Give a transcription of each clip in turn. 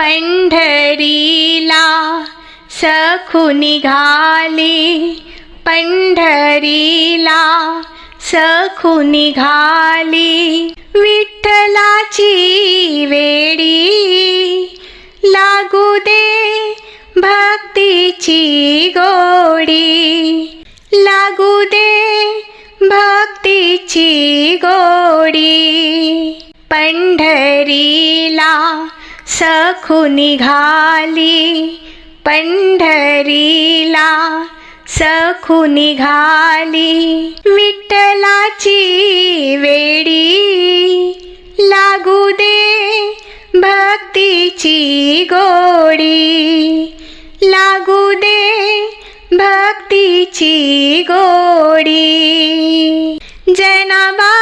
पंढरीला सखू निघाली पंढरीला सखू निघाली विठ्ठलाची वेडी लागू दे भक्तीची गोडी. लागू दे भक्तीची गोडी. पंढरीला सखू निघाली पंढरीला. सखू निघाली विठ्ठलाची वेडी. लागू दे भक्तीची गोडी. लागू दे भक्तीची गोडी. जनाबा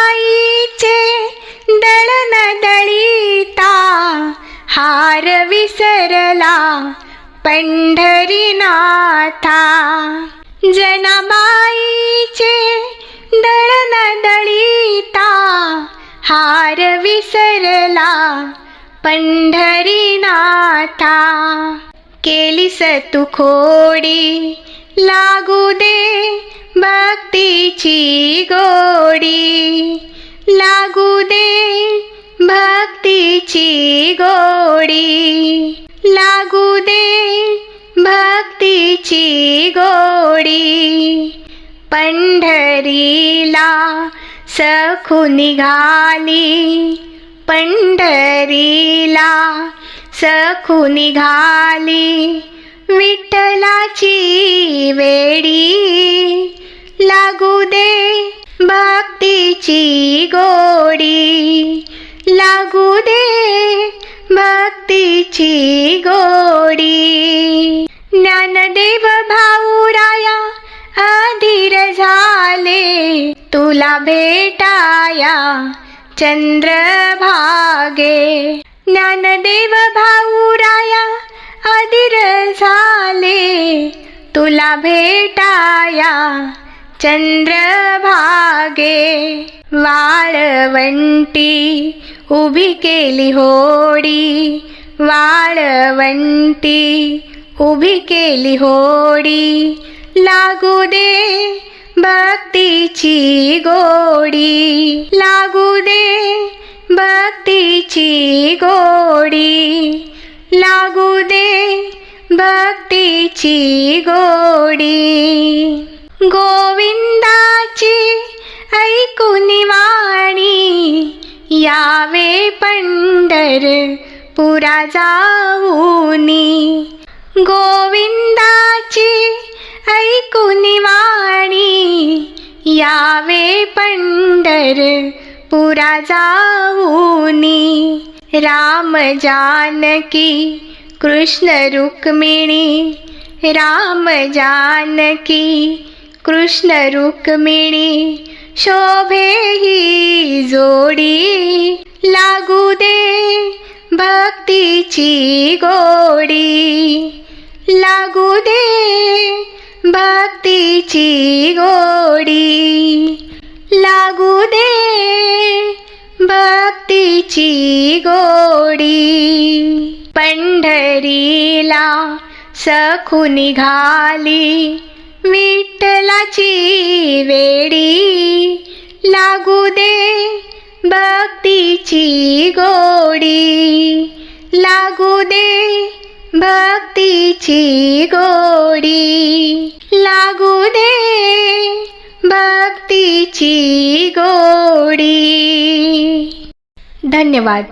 विसरला पंढरीनाथा. जनाबाईचे दळन दळीता हार विसरला पंढरीनाथा. केलीस तू खोडी लागू दे भक्तीची गोडी. लागू दे भक्तीची गोडी. लागू दे भक्तीची गोडी. पंढरीला सखू निघाली पंढरीला सखू निघाली विठ्ठलाची वेडी. लागू दे भक्तीची गोडी भक्तीची गोडी. ज्ञानदेव भाऊराया अधीर झाले. तुला भेटाया चंद्रभागे. ज्ञानदेव भाऊराया अधीर झाले. तुला भेटाया चंद्रभागे. वाळवंटी उभी केली होडी. वाळवंटी उभी केली होडी लागू दे भक्तीची गोडी लागू दे भक्तीची गोडी लागू दे भक्तीची गोडी गोविंदाची ऐकून वाणी यावे पंढर पुरा जाऊनी. गोविंदाची ऐकुनी वाणी. यावे पंढर पुरा जाऊनी. राम जानकी कृष्ण रुक्मिणी. राम जानकी कृष्ण रुक्मिणी. शोभे ही जोडी. भक्तीची गोडी. लागू दे भक्तीची गोडी. लागू दे भक्तीची गोडी. पंढरीला सखू निघाली विठ्ठलाची वेडी. लागू दे भक्तीची गोडी लागू दे भक्तीची गोडी. लागू दे भक्तीची गोडी. धन्यवाद.